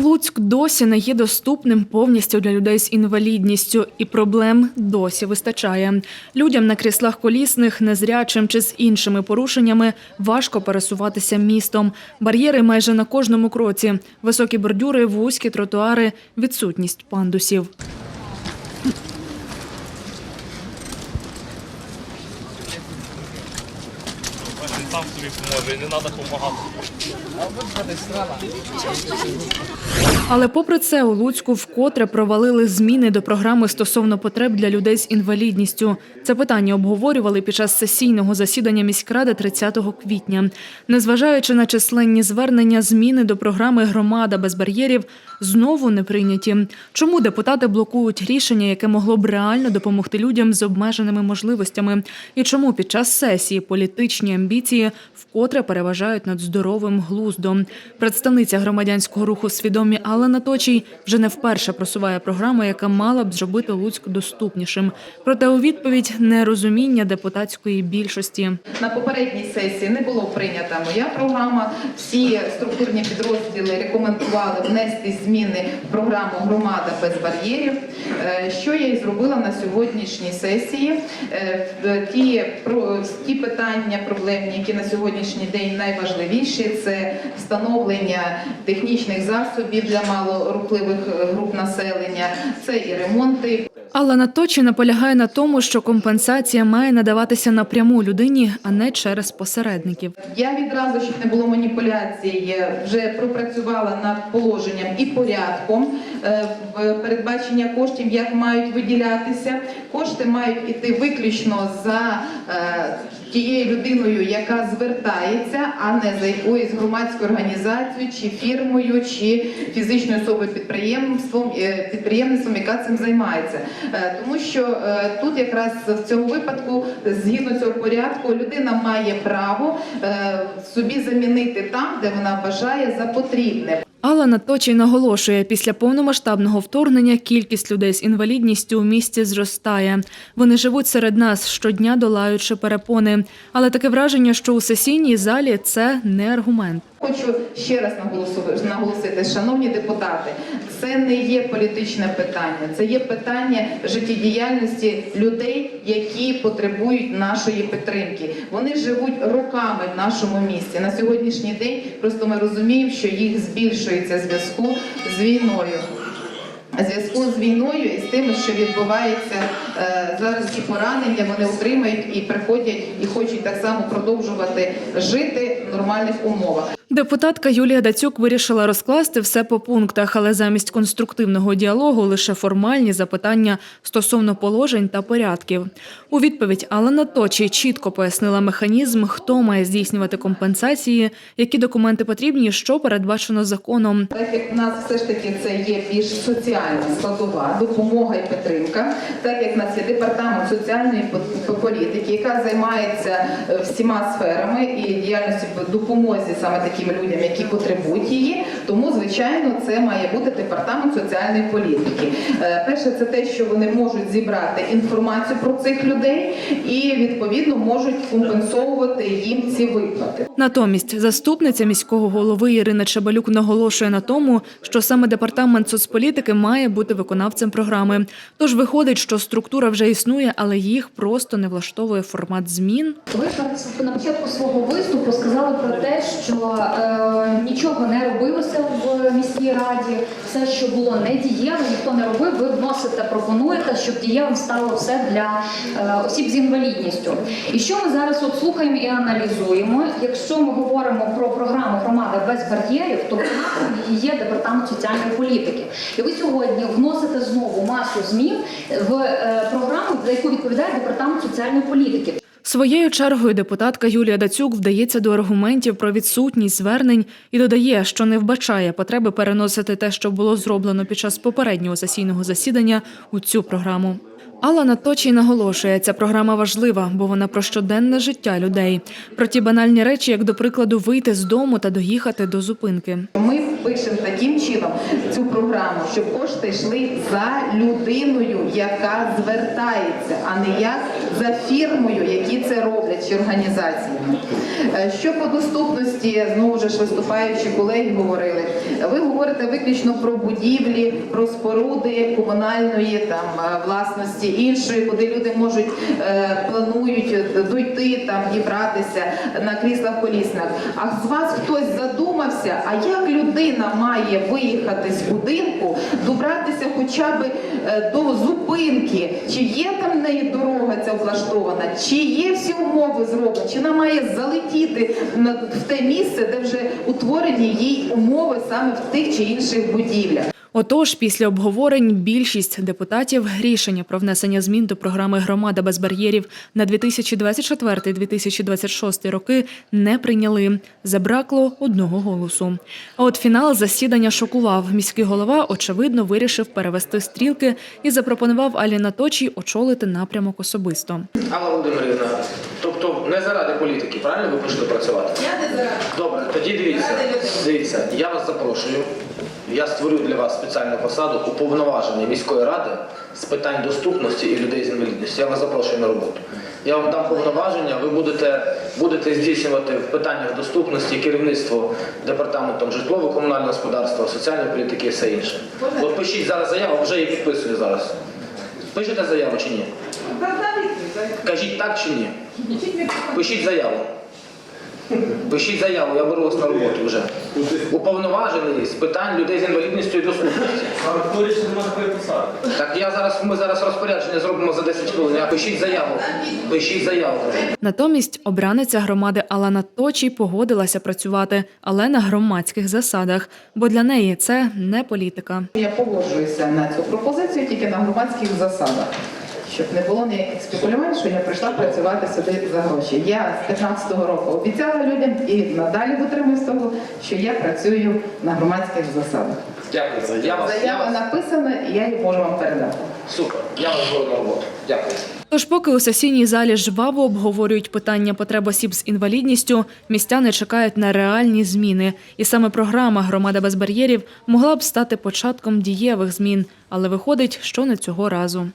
Луцьк досі не є доступним повністю для людей з інвалідністю, і проблем досі вистачає. Людям на кріслах колісних, незрячим чи з іншими порушеннями важко пересуватися містом. Бар'єри майже на кожному кроці, високі бордюри, вузькі тротуари, відсутність пандусів. Поможе і не треба допомагати. Але попри це у Луцьку вкотре провалили зміни до програми стосовно потреб для людей з інвалідністю. Це питання обговорювали під час сесійного засідання міськради 30 квітня. Незважаючи на численні звернення, зміни до програми Громада без бар'єрів знову не прийняті. Чому депутати блокують рішення, яке могло б реально допомогти людям з обмеженими можливостями? І чому під час сесії політичні амбіції вкотре переважають над здоровим глуздом? Представниця громадянського руху свідомі Алена Точій вже не вперше просуває програму, яка мала б зробити Луцьк доступнішим. Проте у відповідь нерозуміння депутатської більшості. На попередній сесії не було прийнята моя програма. Всі структурні підрозділи рекомендували внести зміни в програму Громада без бар'єрів. Е, Що я і зробила на сьогоднішній сесії. Е, Ті, про- ті питання проблемні, які на сьогоднішній день найважливіші, це встановлення технічних засобів для малорухливих рухливих груп населення, це і ремонти, Алла Точі наполягає на тому, що компенсація має надаватися напряму людині, а не через посередників. Я відразу, щоб не було маніпуляцій, е, вже пропрацювала над положенням і порядком. е, передбачення коштів, як мають виділятися. Кошти мають іти виключно за е, тією людиною, яка звертається, а не за якоюсь громадською організацією, чи фірмою, чи фізичною особою підприємством, е, підприємництвом, яка цим займається. Е, Тому що е, тут якраз в цьому випадку, згідно цього порядку, людина має право е, собі замінити там, де вона вважає за потрібне. Алла Наточій наголошує, після повномасштабного вторгнення кількість людей з інвалідністю у місті зростає. Вони живуть серед нас щодня, долаючи перепони. Але таке враження, що у сесійній залі це не аргумент. Хочу ще раз наголосити, шановні депутати, це не є політичне питання, це є питання життєдіяльності людей, які потребують нашої підтримки. Вони живуть роками в нашому місті. На сьогоднішній день просто ми розуміємо, що їх збільшується зв'язку з війною. Зв'язку з війною і з тим, що відбувається е, зараз ці поранення, вони отримають і приходять і хочуть так само продовжувати жити в нормальних умовах. Депутатка Юлія Дацюк вирішила розкласти все по пунктах, але замість конструктивного діалогу лише формальні запитання стосовно положень та порядків. У відповідь Алена Точі чітко пояснила механізм, хто має здійснювати компенсації, які документи потрібні, що передбачено законом. Так як в нас все ж таки це є більш соціальна складова допомога і підтримка, так як в нас є департамент соціальної політики, яка займається е, всіма сферами і діяльністю по допомозі саме таким людям, які потребують її. Тому, звичайно, це має бути департамент соціальної політики. Е, Перше, це те, що вони можуть зібрати інформацію про цих людей і відповідно можуть компенсовувати їм ці виплати. Натомість заступниця міського голови Ірина Чабалюк наголошує на тому, що саме департамент соцполітики має бути виконавцем програми. Тож виходить, що структура вже існує, але їх просто не влаштовує формат змін. Ви на початку свого виступу сказали про те, що е, нічого не робилося в міській раді, все, що було не дієво, ніхто не робив. Ви вносите, пропонуєте, щоб дієвим стало все для е, осіб з інвалідністю. І що ми зараз от слухаємо і аналізуємо? Якщо ми говоримо про програму громада без бар'єрів, то вона є департамент соціальної політики. І ви сьогодні вносите знову масу змін в е, програму, за яку відповідає департамент соціальної політики. Своєю чергою депутатка Юлія Дацюк вдається до аргументів про відсутність звернень і додає, що не вбачає потреби переносити те, що було зроблено під час попереднього сесійного засідання, у цю програму. Алла Наточій наголошує, ця програма важлива, бо вона про щоденне життя людей, про ті банальні речі, як до прикладу, вийти з дому та доїхати до зупинки. Ми пишемо таким чином цю програму, щоб кошти йшли за людиною, яка звертається, а не як за фірмою, які це роблять чи організаціями. Е, Що по доступності, знову ж виступаючі колеги говорили. Ви говорите виключно про будівлі, про споруди комунальної там е, власності іншої, куди люди можуть е, планують дойти там дібратися на кріслах коліснах. А з вас хтось задумався, а як людина має виїхати з будинку, добратися хоча б до зупинки, чи є там в неї дорога ця влаштована, чи є всі умови зроблені, чи вона має залетіти в те місце, де вже утворені їй умови саме в тих чи інших будівлях. Отож, після обговорень більшість депутатів рішення про внесення змін до програми Громада без бар'єрів на 2024-2026 роки не прийняли. Забракло одного голосу. А от фінал засідання шокував. Міський голова, очевидно, вирішив перевести стрілки і запропонував Алі Наточій очолити напрямок особисто. Алла Володимирівна, тобто не заради політики, правильно ви пішли працювати? Я не зараз. Добре, тоді дивіться. Дивіться, я вас запрошую. Я створю для вас спеціальну посаду уповноважений міської ради з питань доступності і людей з інвалідністю. Я вас запрошую на роботу. Я вам дам повноваження, ви будете, будете здійснювати в питаннях доступності керівництво департаментом житлово-комунального господарства, соціальної політики і все інше. От пишіть зараз заяву, вже її підписую зараз. Пишете заяву чи ні? Кажіть так чи ні? Пишіть заяву. Пишіть заяву, я беру вас на роботу вже. Уповноважений з питань людей з інвалідністю і доступності. Так я зараз, ми зараз розпорядження зробимо за 10 хвилин. Я- Пишіть заяву. Пишіть заяву. Натомість обраниця громади Алана Точій погодилася працювати, але на громадських засадах, бо для неї це не політика. Я погоджуюся на цю пропозицію тільки на громадських засадах. Щоб не було ніяких спекулювань, що я прийшла працювати сюди за гроші. Я з 15-го року обіцяла людям і надалі дотримуюсь того, що я працюю на громадських засадах. Дякую. Вас, Заява написана, і я її можу вам передати. супер. Я вас беру роботу. Дякую. Тож, поки у сесійній залі жваво обговорюють питання потреб осіб з інвалідністю, містяни чекають на реальні зміни. І саме програма Громада без бар'єрів могла б стати початком дієвих змін, але виходить, що не цього разу.